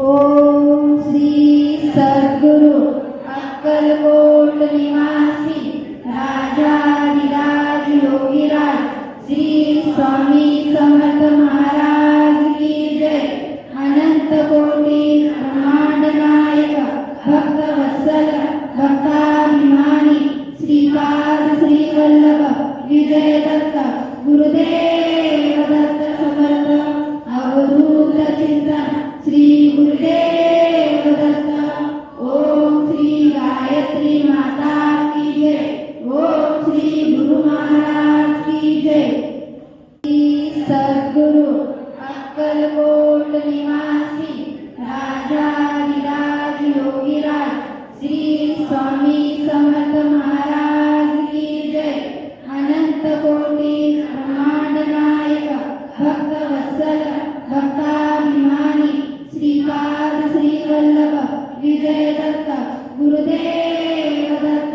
ओम श्री सद्गुरु अक्कलकोट निवासी राजाधिराज योगीराज श्री स्वामी समर्थ महाराज की जय। अनंत कोटी ब्रह्मांड नायक भक्त वत्सल भक्ताभिमानी श्रीपाद श्री वल्लभ विजय दत्त गुरुदेव दत्त समर्थ अवधूत चिंतन। श्री श्रीपाद श्रीवल्लभ विजय दत्त गुरुदेव दत्त